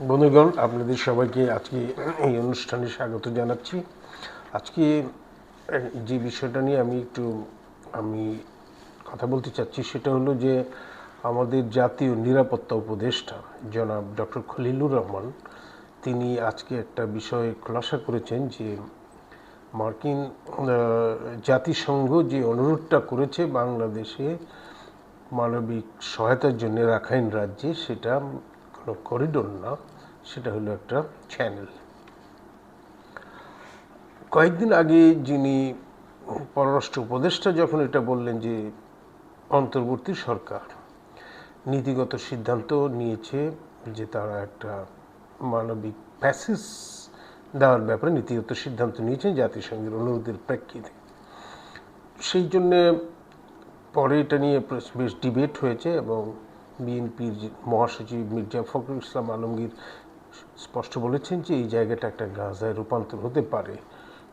বন্ধুগণ, আপনাদের সবাইকে আজকে এই অনুষ্ঠানে স্বাগত জানাচ্ছি। আজকে যে বিষয়টা নিয়ে আমি একটু, আমি কথা বলতে চাচ্ছি সেটা হলো যে আমাদের জাতীয় নিরাপত্তা উপদেষ্টা জনাব ডক্টর খলিলুর রহমান, তিনি আজকে একটা বিষয়ে খোলাসা করেছেন যে মার্কিন জাতিসংঘ যে অনুরোধটা করেছে বাংলাদেশে মানবিক সহায়তার জন্য রাখাইন রাজ্যে, সেটা কোনো করিডোর না, সেটা হলো একটা চ্যানেল কয়েকদিন আগে যিনি পররাষ্ট্র উপদেষ্টা যখন এটা বললেন যে অন্তর্বর্তী সরকার নীতিগত সিদ্ধান্ত নিয়েছে যে তারা একটা মানবিক প্যাসেজ দেওয়ার ব্যাপারে নীতিগত সিদ্ধান্ত নিয়েছেন জাতিসংঘের অনুরোধের প্রেক্ষিতে। সেই জন্যে পরে এটা নিয়ে বেশ- বেশ ডিবেট হয়েছে এবং বিএনপির মহাসচিব মির্জা ফখরুল ইসলাম আলমগীর স্পষ্ট বলেছেন যে এই জায়গাটা একটা গাজায় রূপান্তর হতে পারে,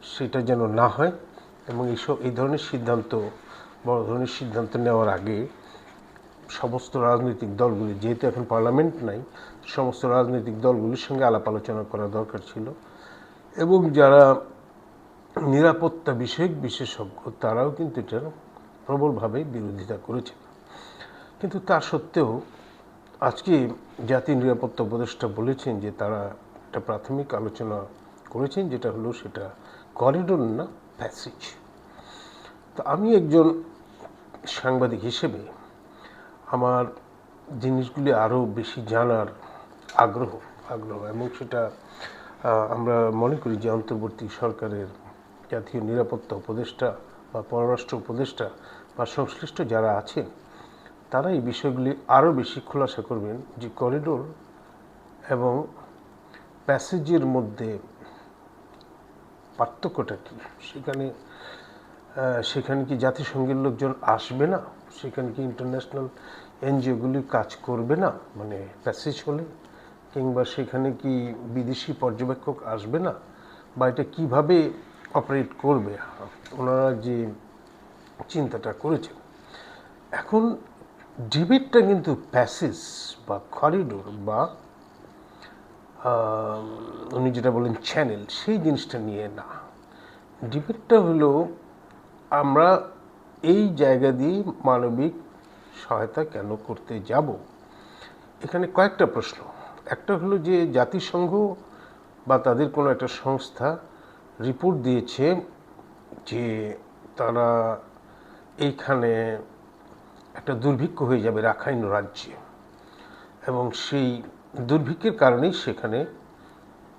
সেটা যেন না হয় এবং এইসব, এই ধরনের সিদ্ধান্ত, বড় ধরনের সিদ্ধান্ত নেওয়ার আগে সমস্ত রাজনৈতিক দলগুলি, যেহেতু এখন পার্লামেন্ট নাই, সমস্ত রাজনৈতিক দলগুলির সঙ্গে আলাপ আলোচনা করা দরকার ছিল এবং যারা নিরাপত্তা বিষয়ক বিশেষজ্ঞ, তারাও কিন্তু এটার প্রবলভাবে বিরোধিতা করেছে কিন্তু তা সত্ত্বেও আজকে জাতীয় নিরাপত্তা উপদেষ্টা বলেছেন যে তারা একটা প্রাথমিক আলোচনা করেছেন, যেটা হলো সেটা করিডোর না প্যাসেজ তো আমি একজন সাংবাদিক হিসেবে আমার জিনিসগুলি আরও বেশি জানার আগ্রহ আগ্রহ এবং সেটা আমরা মনে করি যে অন্তর্বর্তী সরকারের জাতীয় নিরাপত্তা উপদেষ্টা বা পররাষ্ট্র উপদেষ্টা বা সংশ্লিষ্ট যারা আছেন তারা এই বিষয়গুলি আরও বেশি খোলাসা করবেন যে করিডোর এবং প্যাসেজের মধ্যে পার্থক্যটা কী? সেখানে সেখানে কি জাতিসংঘের লোকজন আসবে না? সেখানে কি ইন্টারন্যাশনাল এনজিওগুলি কাজ করবে না? মানে প্যাসেজ হলে? কিংবা সেখানে কি বিদেশি পর্যবেক্ষক আসবে না? বা এটা কীভাবে অপারেট করবে? ওনারা যে চিন্তাটা করেছেন। এখন ডিবেটটা কিন্তু প্যাসেজ বা করিডোর বা উনি যেটা বলেন চ্যানেল, সেই জিনিসটা নিয়ে না। ডিবেটটা হলো আমরা এই জায়গা দিয়ে মানবিক সহায়তা কেন করতে যাব? এখানে কয়েকটা প্রশ্ন। একটা হলো যে জাতিসংঘ বা তাদের কোনো একটা সংস্থা রিপোর্ট দিয়েছে যে তারা এইখানে একটা দুর্ভিক্ষ হয়ে যাবে রাখাইন রাজ্যে। এবং সেই দুর্ভিক্ষের কারণেই সেখানে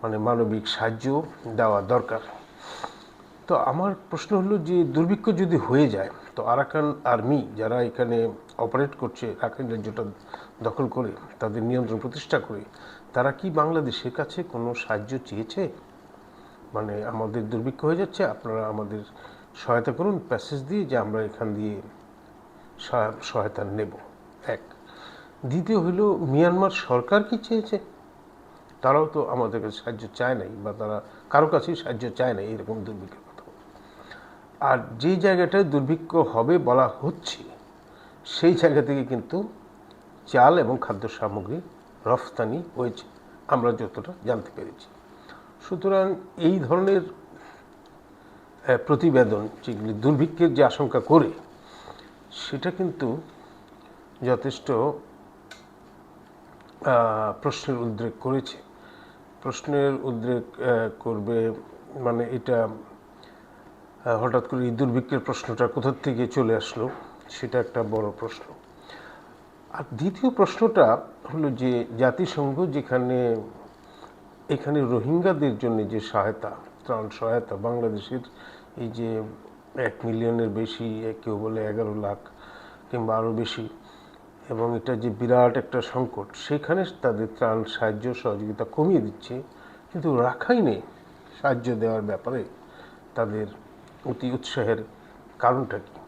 মানে মানবিক সাহায্য দেওয়া দরকার। তো আমার প্রশ্ন হলো যে দুর্ভিক্ষ যদি হয়ে যায়, তো আরাকান আর্মি যারা এখানে অপারেট করছে, রাখাইন রাজ্যটা দখল করে, তাদের নিয়ন্ত্রণ প্রতিষ্ঠা করে, তারা কি বাংলাদেশের কাছে কোনো সাহায্য চেয়েছে? মানে আমাদের দুর্ভিক্ষ হয়ে যাচ্ছে, আপনারা আমাদের সহায়তা করুন প্যাসেজ দিয়ে যে আমরা এখান দিয়ে সহায়তা নেব। এক। দ্বিতীয় হলো, মিয়ানমার সরকার কি চেয়েছে? তারাও তো আমাদের কাছে সাহায্য চায় নাই, বা তারা কারও কাছেই সাহায্য চায় না এরকম দুর্ভিক্ষের কথা। আর যেই জায়গাটায় দুর্ভিক্ষ হবে বলা হচ্ছে, সেই জায়গা থেকে কিন্তু চাল এবং খাদ্য সামগ্রী রফতানি হয়েছে। আমরা যতটা জানতে পেরেছি। সুতরাং এই ধরনের প্রতিবেদন, যেগুলি দুর্ভিক্ষের যে আশঙ্কা করে সেটা কিন্তু যথেষ্ট প্রশ্নের উদ্রেক করেছে। প্রশ্নের উদ্রেক করবে মানে এটা হঠাৎ করে এই দুর্ভিক্ষের প্রশ্নটা কোথার থেকে চলে আসলো, সেটা একটা বড় প্রশ্ন। আর দ্বিতীয় প্রশ্নটা হলো যে, জাতিসংঘ যেখানে, এখানে রোহিঙ্গাদের জন্য যে সহায়তা, ত্রাণ সহায়তা, বাংলাদেশের এই যে এক মিলিয়নের বেশি, কেউ বলে এগারো লাখ কিংবা আরও বেশি। এবং এটা যে বিরাট একটা সংকট, সেখানে তাদের ত্রাণ সাহায্য সহযোগিতা কমিয়ে দিচ্ছে। কিন্তু রাখাইনে সাহায্য দেওয়ার ব্যাপারে তাদের অতি উৎসাহের কারণটা কি?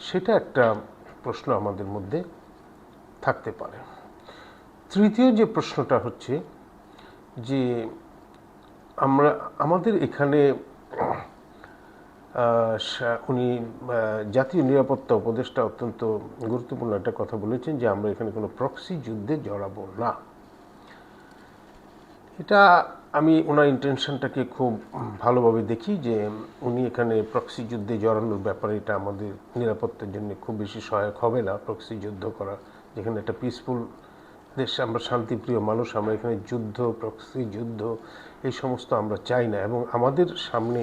সেটা একটা প্রশ্ন আমাদের মধ্যে থাকতে পারে। তৃতীয় যে প্রশ্নটা হচ্ছে যে আমরা, আমাদের এখানে উনি জাতীয় নিরাপত্তা উপদেষ্টা অত্যন্ত গুরুত্বপূর্ণ একটা কথা বলেছেন যে আমরা এখানে কোনো প্রক্সি যুদ্ধে জড়াবো না। এটা আমি ওনার ইন্টেনশনটাকে খুব ভালোভাবে দেখি যে উনি এখানে প্রক্সি যুদ্ধে জড়ানোর ব্যাপারে এটা আমাদের নিরাপত্তার জন্য খুব বেশি সহায়ক হবে না প্রক্সি যুদ্ধ করা। যেখানে একটা পিসফুল দেশ, আমরা শান্তিপ্রিয় মানুষ, আমরা এখানে যুদ্ধ প্রক্সি যুদ্ধ, এই সমস্ত আমরা চাই না। এবং আমাদের সামনে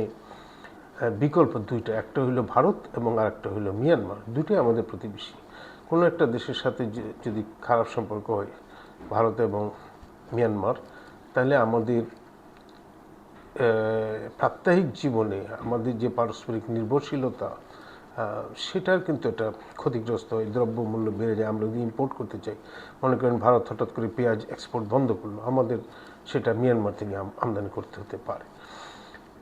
বিকল্প দুইটা, একটা হইল ভারত এবং আরেকটা হইল মিয়ানমার দুটোই আমাদের প্রতিবেশী। কোনো একটা দেশের সাথে যদি খারাপ সম্পর্ক হয়, ভারত এবং মিয়ানমার, তাহলে আমাদের প্রাত্যহিক জীবনে আমাদের যে পারস্পরিক নির্ভরশীলতা সেটার কিন্তু একটা ক্ষতিগ্রস্ত হয়, দ্রব্যমূল্য বেড়ে যায়। আমরা যদি ইম্পোর্ট করতে চাই, মনে করেন ভারত হঠাৎ করে পেঁয়াজ এক্সপোর্ট বন্ধ করল, আমাদের সেটা মিয়ানমার থেকে আম- আমদানি করতে হতে পারে।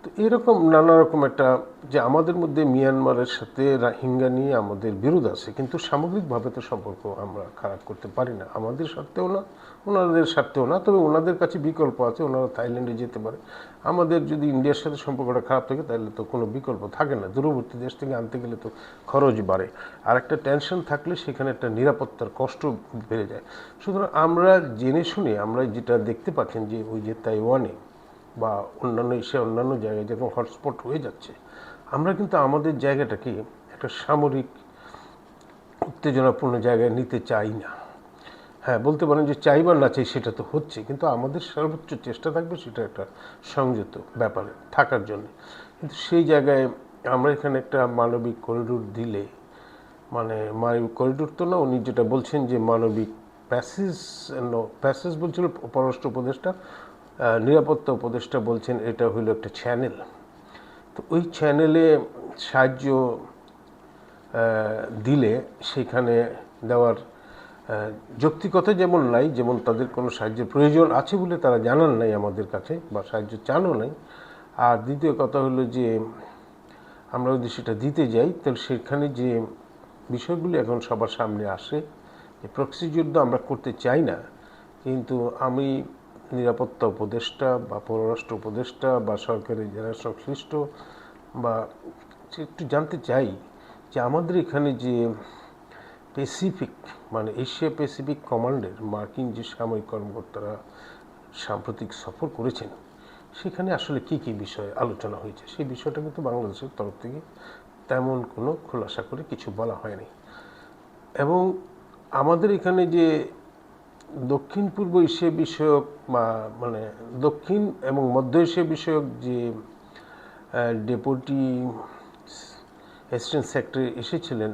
তো এরকম নানা রকম একটা যে আমাদের মধ্যে মিয়ানমারের সাথে রাহিঙ্গা নিয়ে আমাদের বিরোধ আছে, কিন্তু সামগ্রিকভাবে তো সম্পর্ক আমরা খারাপ করতে পারি না। আমাদের স্বার্থেও না, ওনাদের স্বার্থেও না, তবে ওনাদের কাছে বিকল্প আছে, ওনারা থাইল্যান্ডে যেতে পারে। আমাদের যদি ইন্ডিয়ার সাথে সম্পর্কটা খারাপ থাকে, তাহলে তো কোনো বিকল্প থাকে না। দূরবর্তী দেশ থেকে আনতে গেলে তো খরচ বাড়ে। আর একটা টেনশন থাকলে সেখানে একটা নিরাপত্তার কষ্ট বেড়ে যায়। সুতরাং আমরা জেনে শুনে, আমরা যেটা দেখতে পাচ্ছেন যে ওই যে তাইওয়ানে বা অন্যান্য এশিয়া অন্যান্য জায়গায় যখন হটস্পট হয়ে যাচ্ছে, আমরা কিন্তু আমাদের জায়গাটাকে একটা সামরিক উত্তেজনাপূর্ণ জায়গায় নিতে চাই না। হ্যাঁ বলতে পারেন যে চাই বা না চাই সেটা তো হচ্ছে, কিন্তু আমাদের সর্বোচ্চ চেষ্টা থাকবে সেটা একটা সংযত ব্যাপারে থাকার জন্য। কিন্তু সেই জায়গায় আমরা এখানে একটা মানবিক করিডোর দিলে মানে মানবিক করিডোর তো না, উনি যেটা বলছেন যে মানবিক প্যাসেজ প্যাসেজ বলছিল পররাষ্ট্র উপদেষ্টা নিরাপত্তা উপদেষ্টা বলছেন এটা হইল একটা চ্যানেল তো ওই চ্যানেলে সাহায্য দিলে সেখানে দেওয়ার যৌক্তিকতা যেমন নাই, যেমন তাদের কোনো সাহায্যের প্রয়োজন আছে বলে তারা জানান নাই আমাদের কাছে বা সাহায্য চানও নাই। আর দ্বিতীয় কথা হলো যে, আমরা যদি সেটা দিতে যাই, তাহলে সেখানে যে বিষয়গুলি এখন সবার সামনে আসে, যে আমরা করতে চাই না, কিন্তু আমি নিরাপত্তা উপদেষ্টা বা পররাষ্ট্র উপদেষ্টা বা সরকারি যারা সংশ্লিষ্ট বা একটু জানতে চাই যে আমাদের এখানে যে প্যাসিফিক মানে এশিয়া প্যাসিফিক কমান্ডের মার্কিন যে সামরিক কর্মকর্তারা সাম্প্রতিক সফর করেছেন, সেখানে আসলে কি কি বিষয়ে আলোচনা হয়েছে? সেই বিষয়টা কিন্তু বাংলাদেশের তরফ থেকে তেমন কোনো খোলাসা করে কিছু বলা হয়নি। এবং আমাদের এখানে যে দক্ষিণ পূর্ব এশিয়া বিষয়ক মানে দক্ষিণ এবং মধ্য এশিয়া বিষয়ক যে ডেপুটি অ্যাসিস্ট্যান্ট সেক্রেটারি এসেছিলেন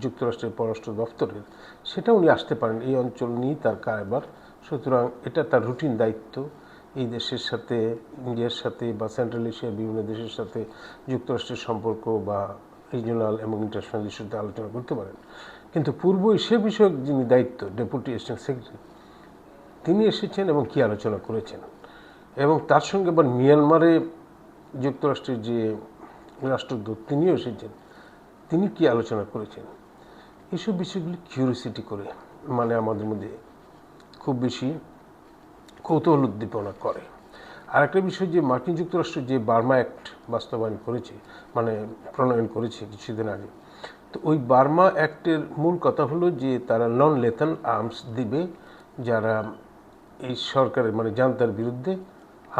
যুক্তরাষ্ট্রের পররাষ্ট্র দপ্তরের, সেটা উনি আসতে পারেন। এই অঞ্চল নিয়েই তার কারবার। সুতরাং এটা তার রুটিন দায়িত্ব। এই দেশের সাথে, ইন্ডিয়ার সাথে বা সেন্ট্রাল এশিয়ার বিভিন্ন দেশের সাথে যুক্তরাষ্ট্রের সম্পর্ক বা রিজিওনাল এবং ইন্টারন্যাশনাল ইস্যুতে আলোচনা করতে পারেন। কিন্তু পূর্ব এশিয়া বিষয়ক যিনি দায়িত্ব, ডেপুটি অ্যাসিস্ট্যান্ট সেক্রেটারি তিনি এসেছেন এবং কি আলোচনা করেছেন? এবং তার সঙ্গে আবার মিয়ানমারে যুক্তরাষ্ট্রের যে রাষ্ট্রদূত তিনিও এসেছেন, তিনি কি আলোচনা করেছেন? এসব বিষয়গুলি কিউরিসিটি করে মানে আমাদের মধ্যে খুব বেশি কৌতূহল উদ্দীপনা করে। আর একটা বিষয় যে মার্কিন যুক্তরাষ্ট্র যে বার্মা অ্যাক্ট বাস্তবায়ন করেছে মানে প্রণয়ন করেছে কিছুদিন আগে, তো ওই বার্মা অ্যাক্টের মূল কথা হলো যে তারা নন লেথান আর্মস দিবে, যারা এই সরকারের মানে জান্তার বিরুদ্ধে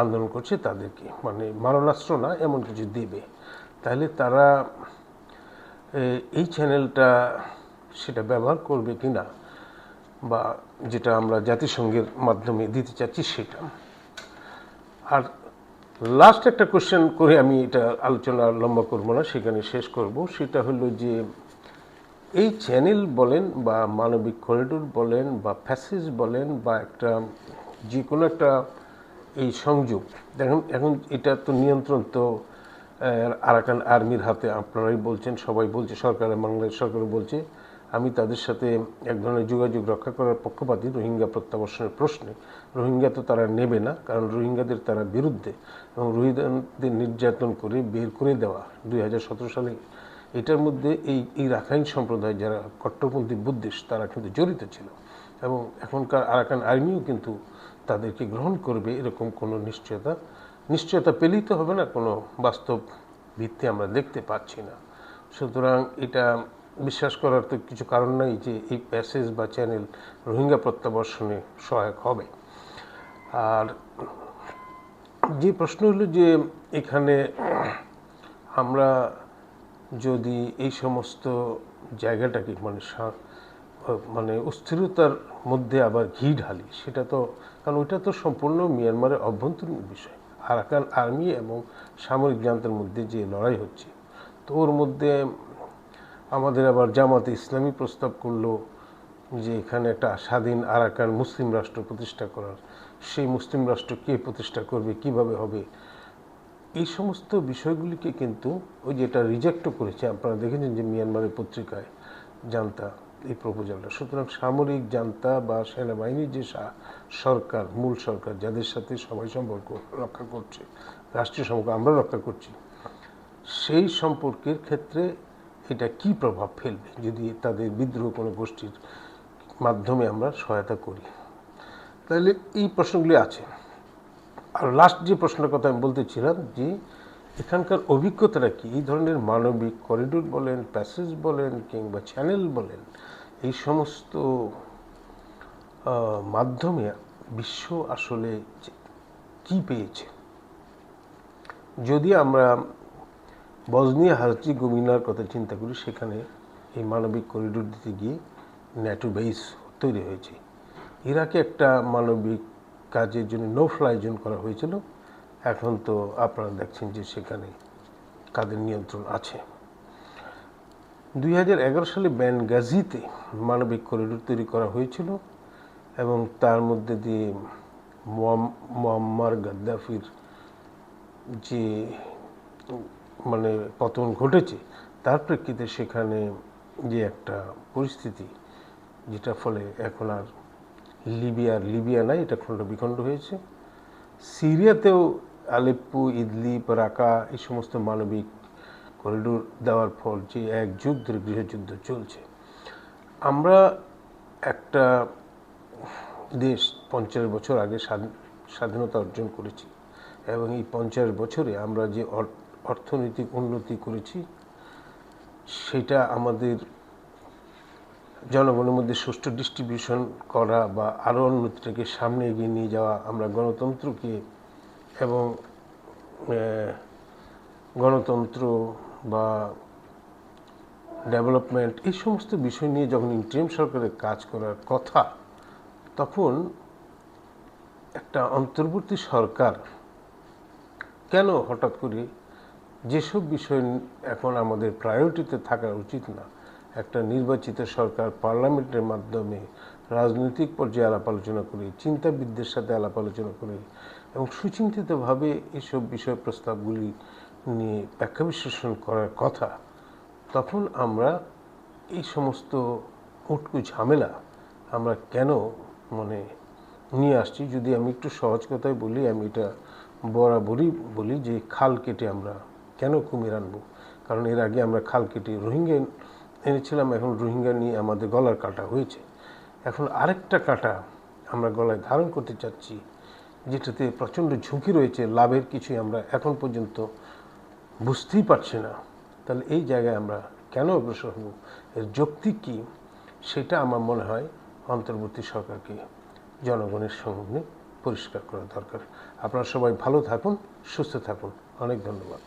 আন্দোলন করছে তাদেরকে। মানে মারণাস্ত্র না, এমন কিছু দেবে। তাহলে তারা এই চ্যানেলটা সেটা ব্যবহার করবে কি না বা যেটা আমরা জাতিসংঘের মাধ্যমে দিতে চাচ্ছি সেটা। আর লাস্ট একটা কোশ্চেন করে আমি এটা আলোচনা লম্বা করব না, সেখানে শেষ করব। সেটা হলো যে এই চ্যানেল বলেন বা মানবিক করিডোর বলেন বা প্যাসেজ বলেন বা একটা যে কোনো একটা এই সংযোগ, দেখুন এখন এটা তো নিয়ন্ত্রণ তো আরাকান আর্মির হাতে আপনারাই বলছেন, সবাই বলছে, সরকার, বাংলাদেশ সরকার বলছে, আমি তাদের সাথে এক ধরনের যোগাযোগ রক্ষা করার পক্ষপাতী রোহিঙ্গা প্রত্যাবর্ষণের প্রশ্নে। রোহিঙ্গা তো তারা নেবে না, কারণ রোহিঙ্গাদের তারা বিরুদ্ধে এবং রোহিঙ্গাদের নির্যাতন করে বের করে দেওয়া দুই হাজার সতেরো সালে এটার মধ্যে এই এই রাখাইন সম্প্রদায় যারা কট্টরপন্থী বুদ্ধিস্ট, তারা কিন্তু জড়িত ছিল। এবং এখনকার আরাকান আর্মিও কিন্তু তাদেরকে গ্রহণ করবে এরকম কোনো নিশ্চয়তা নিশ্চয়তা পেলেই তো হবে না, কোনো বাস্তব ভিত্তি আমরা দেখতে পাচ্ছি না। সুতরাং এটা বিশ্বাস করার তো কিছু কারণ নাই যে এই প্যাসেজ বা চ্যানেল রোহিঙ্গা প্রত্যাবর্ষণে সহায়ক হবে। আর যে প্রশ্ন হলো যে এখানে আমরা যদি এই সমস্ত জায়গাটাকে মানে মানে অস্থিরতার মধ্যে আবার ঘি ঢালি, সেটা তো, কারণ ওইটা তো সম্পূর্ণ মিয়ানমারের অভ্যন্তরীণ বিষয়। আরাকান আর্মি এবং সামরিক জান্তার মধ্যে যে লড়াই হচ্ছে, তো ওর মধ্যে আমাদের আবার জামাতে ইসলামী প্রস্তাব করল যে এখানে একটা স্বাধীন আরাকান মুসলিম রাষ্ট্র প্রতিষ্ঠা করার। সেই মুসলিম রাষ্ট্র কে প্রতিষ্ঠা করবে, কীভাবে হবে? এই সমস্ত বিষয়গুলিকে কিন্তু ওই যেটা রিজেক্টও করেছে, আপনারা দেখেছেন যে মিয়ানমারের পত্রিকায় জানতা এই প্রপোজালটা সুতরাং সামরিক জান্তা বা সেনাবাহিনীর যে সরকার, মূল সরকার, যাদের সাথে সবাই সম্পর্ক রক্ষা করছে, রাষ্ট্রীয় সম্পর্ক আমরা রক্ষা করছি, সেই সম্পর্কের ক্ষেত্রে এটা কি প্রভাব ফেলবে যদি তাদের বিদ্রোহ কোনো গোষ্ঠীর মাধ্যমে আমরা সহায়তা করি? তাহলে এই প্রশ্নগুলি আছে। আর লাস্ট যে প্রশ্নের কথা আমি বলতেছিলাম যে এখানকার অভিজ্ঞতাটা কি? এই ধরনের মানবিক করিডোর বলেন প্যাসেজ বলেন, কিংবা চ্যানেল বলেন, এই সমস্ত মাধ্যমে বিশ্ব আসলে কি পেয়েছে? যদি আমরা বজনিয়া হারচি গোমিনার কথা চিন্তা করি, সেখানে এই মানবিক করিডোর দিতে গিয়ে ন্যাটো বেস তৈরি হয়েছে। ইরাকে একটা মানবিক কাজের জন্য নো ফ্লাই জোন করা হয়েছিল। এখন তো আপনারা দেখছেন যে সেখানে কাদের নিয়ন্ত্রণ আছে। দুই হাজার এগারো সালে ব্যান ব্যানগাজিতে মানবিক করিডোর তৈরি করা হয়েছিল এবং তার মধ্যে দিয়ে মোয়াম- মোয়াম্মার গাদ্দাফির যে মানে পতন ঘটেছে, তার প্রেক্ষিতে সেখানে যে একটা পরিস্থিতি, যেটা ফলে এখন আর লিবিয়ার লিবিয়া নাই, এটা খণ্ড বিখণ্ড হয়েছে। সিরিয়াতেও আলেপ্পু ইদলিপ রাকা এই সমস্ত মানবিক করিডোর দেওয়ার ফল যে এক যুগ ধরে গৃহযুদ্ধ চলছে। আমরা একটা দেশ পঞ্চাশ বছর আগে স্বাধীন- স্বাধীনতা অর্জন করেছি এবং এই পঞ্চাশ বছরে আমরা যে অর- অর্থনৈতিক উন্নতি করেছি, সেটা আমাদের জনগণের মধ্যে সুষ্ঠু ডিস্ট্রিবিউশন করা বা আরও উন্নতিটাকে সামনে এগিয়ে নিয়ে যাওয়া আমরা গণতন্ত্রকে এবং গণতন্ত্র বা ডেভেলপমেন্ট এই সমস্ত বিষয় নিয়ে যখন ইন্টারিম সরকারের কাজ করার কথা, তখন একটা অন্তর্বর্তী সরকার কেন হঠাৎ করে যেসব বিষয় এখন আমাদের প্রায়োরিটিতে থাকা উচিত না? একটা নির্বাচিত সরকার পার্লামেন্টের মাধ্যমে রাজনৈতিক পর্যায়ে আলাপ আলোচনা করে, চিন্তাবিদদের সাথে আলাপ আলোচনা করে এবং সুচিন্তিতভাবে এসব বিষয় প্রস্তাবগুলি নিয়ে ব্যাখ্যা বিশ্লেষণ করার কথা, তখন আমরা এই সমস্ত উটকু ঝামেলা আমরা কেন মানে নিয়ে আসছি? যদি আমি একটু সহজ কথায় বলি, আমি এটা বরাবরই বলি যে খাল কেটে আমরা কেন কুমির আনব? কারণ এর আগে আমরা খাল কেটে রোহিঙ্গা এনেছিলাম এখন রোহিঙ্গা নিয়ে আমাদের গলার কাটা হয়েছে। এখন আরেকটা কাটা আমরা গলায় ধারণ করতে চাচ্ছি, যেটাতে প্রচণ্ড ঝুঁকি রয়েছে, লাভের কিছুই আমরা এখন পর্যন্ত বুঝতেই পারছি না। তাহলে এই জায়গায় আমরা কেন অগ্রসর হব? এর যৌক্তিক কী? সেটা আমার মনে হয় অন্তর্বর্তী সরকারকে জনগণের সামনে পরিষ্কার করা দরকার। আপনারা সবাই ভালো থাকুন, সুস্থ থাকুন। অনেক ধন্যবাদ।